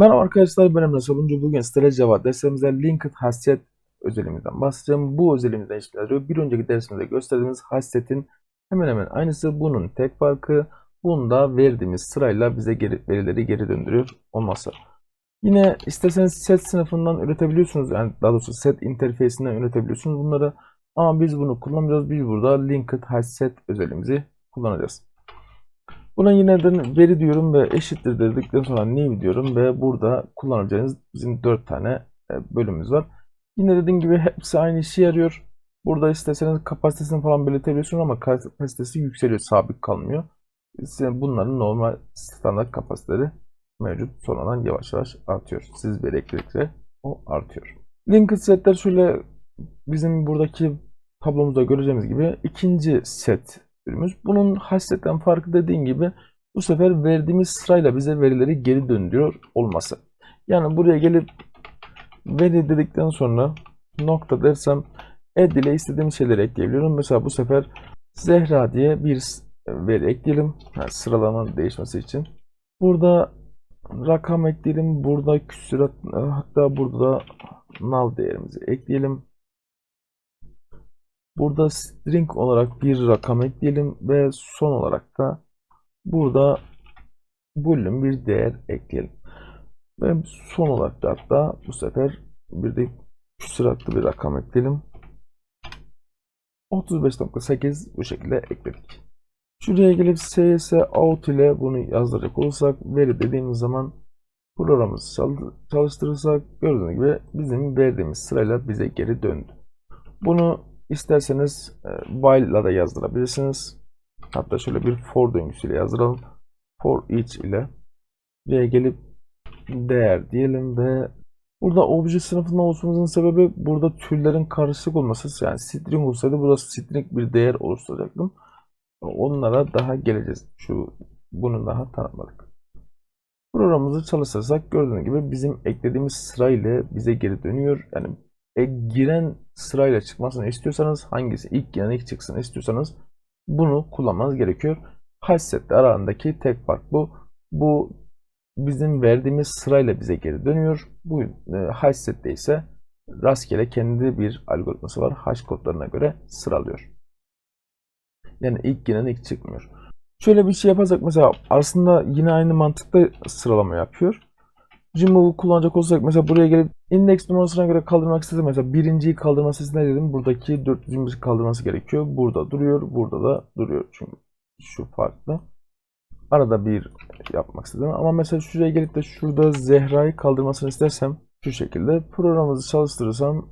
Merhaba arkadaşlar ben Emre Sabuncu. Bugün Stele Java dersimizde linked hasiyet özelliğimizden bahsedeceğim. Bu özelliğimizden işler. Bir önceki dersimizde gösterdiğimiz hasiyetin hemen hemen aynısı. Bunun tek farkı bunda verdiğimiz sırayla bize geri, verileri geri döndürüyor olması. Yine isterseniz set sınıfından üretebiliyorsunuz. Yani daha doğrusu set interfeysinden üretebiliyorsunuz bunları. Ama biz bunu kullanmayacağız. Biz burada linked hasiyet özelliğimizi kullanacağız. Buna yine de veri diyorum ve eşittir dedikten sonra new diyorum ve burada kullanacağınız bizim 4 tane e, bölümümüz var. Yine dediğim gibi hepsi aynı işe yarıyor. Burada isterseniz kapasitesini falan belirtebiliyorsunuz ama kapasitesi yükseliyor, sabit kalmıyor. Size bunların normal standart kapasiteleri mevcut. Sonradan yavaş yavaş artıyor. Siz veri ekledikçe o artıyor. Linked setler şöyle bizim buradaki tablomuzda göreceğimiz gibi ikinci set ürünümüz. Bunun hasretten farkı dediğim gibi bu sefer verdiğimiz sırayla bize verileri geri döndürüyor olması. Yani buraya gelip veri dedikten sonra nokta dersem add ile istediğim şeyleri ekleyebiliyorum. Mesela bu sefer Zehra diye bir veri ekleyelim. Yani sıralama değişmesi için. Burada rakam ekleyelim. Burada küsurat hatta burada da null değerimizi ekleyelim. Burada string olarak bir rakam ekleyelim ve son olarak da burada boolean bir değer ekleyelim. Ve son olarak da hatta bu sefer bir de küsuratlı bir rakam ekleyelim. 35.8 bu şekilde ekledik. Şuraya gelip cs out ile bunu yazdıracak olursak veri dediğimiz zaman programımızı çalıştırırsak gördüğünüz gibi bizim verdiğimiz sırayla bize geri döndü. Bunu İsterseniz e, while ile de yazdırabilirsiniz. Hatta şöyle bir for döngüsüyle yazdıralım. For each ile buraya gelip değer diyelim ve burada obje sınıfında olmamızın sebebi burada türlerin karışık olması. Yani string olsaydı burada string bir değer oluşturacaktım. Onlara daha geleceğiz. Şu bunu daha tanımadık. Programımızı çalıştırırsak gördüğünüz gibi bizim eklediğimiz sırayla bize geri dönüyor. Yani e, giren sırayla çıkmasını istiyorsanız hangisi ilk giren ilk çıksın istiyorsanız bunu kullanmanız gerekiyor. Hassetle aralarındaki tek fark bu. Bu bizim verdiğimiz sırayla bize geri dönüyor. Bu e, Hasset'te ise rastgele kendi bir algoritması var. Hash kodlarına göre sıralıyor. Yani ilk giren ilk çıkmıyor. Şöyle bir şey yaparsak mesela aslında yine aynı mantıkta sıralama yapıyor. Remove'u kullanacak olsak mesela buraya gelip index numarasına göre kaldırmak istesem mesela birinciyi kaldırması için ne dedim? Buradaki 420'yi kaldırması gerekiyor. Burada duruyor. Burada da duruyor. Çünkü şu farklı. Arada bir yapmak istedim. Ama mesela şuraya gelip de şurada Zehra'yı kaldırmasını istersem şu şekilde programımızı çalıştırırsam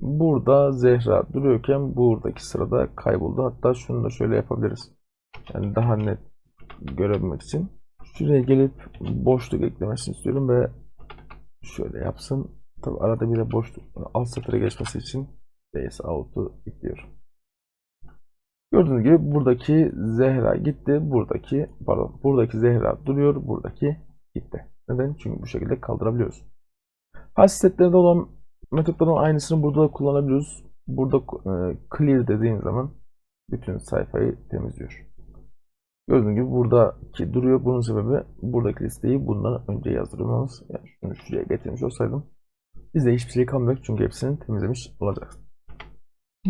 burada Zehra duruyorken buradaki sırada kayboldu. Hatta şunu da şöyle yapabiliriz. Yani daha net görebilmek için. Şuraya gelip boşluk eklemesini istiyorum ve şöyle yapsın. Tabi arada bir de boşluk alt satıra geçmesi için ds out'u ekliyorum. Gördüğünüz gibi buradaki Zehra gitti. Buradaki pardon buradaki Zehra duruyor. Buradaki gitti. Neden? Çünkü bu şekilde kaldırabiliyoruz. Hassetlerde olan metotların aynısını burada da kullanabiliyoruz. Burada e, clear dediğin zaman bütün sayfayı temizliyor. Gördüğünüz gibi buradaki duruyor. Bunun sebebi buradaki listeyi bundan önce yazdırmamız. Yani şunu şuraya getirmiş olsaydım bize hiçbir şey kalmayacak çünkü hepsini temizlemiş olacağız.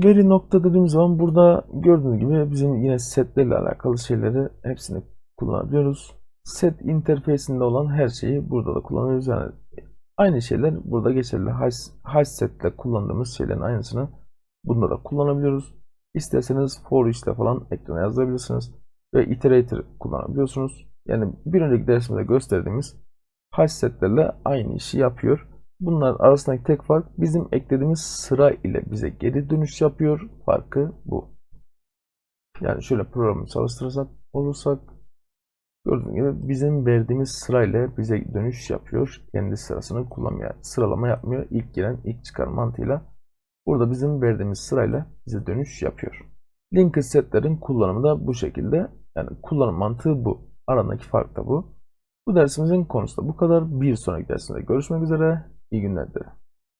Veri nokta dediğimiz zaman burada gördüğünüz gibi bizim yine setlerle alakalı şeyleri hepsini kullanabiliyoruz. Set interfeysinde olan her şeyi burada da kullanıyoruz. Yani aynı şeyler burada geçerli. Hash, setle kullandığımız şeylerin aynısını bunda da kullanabiliyoruz. İsterseniz for each falan ekrana yazdırabilirsiniz ve iterator kullanabiliyorsunuz. Yani bir önceki dersimde gösterdiğimiz hash setlerle aynı işi yapıyor. Bunlar arasındaki tek fark bizim eklediğimiz sıra ile bize geri dönüş yapıyor. Farkı bu. Yani şöyle programı çalıştırırsak olursak gördüğünüz gibi bizim verdiğimiz sırayla bize dönüş yapıyor. Kendi sırasını kullanmıyor. Sıralama yapmıyor. İlk giren ilk çıkan mantığıyla. Burada bizim verdiğimiz sırayla bize dönüş yapıyor. Linked setlerin kullanımı da bu şekilde. Yani kullanım mantığı bu. Arandaki fark da bu. Bu dersimizin konusu da bu kadar. Bir sonraki dersimde görüşmek üzere. İyi günler dilerim.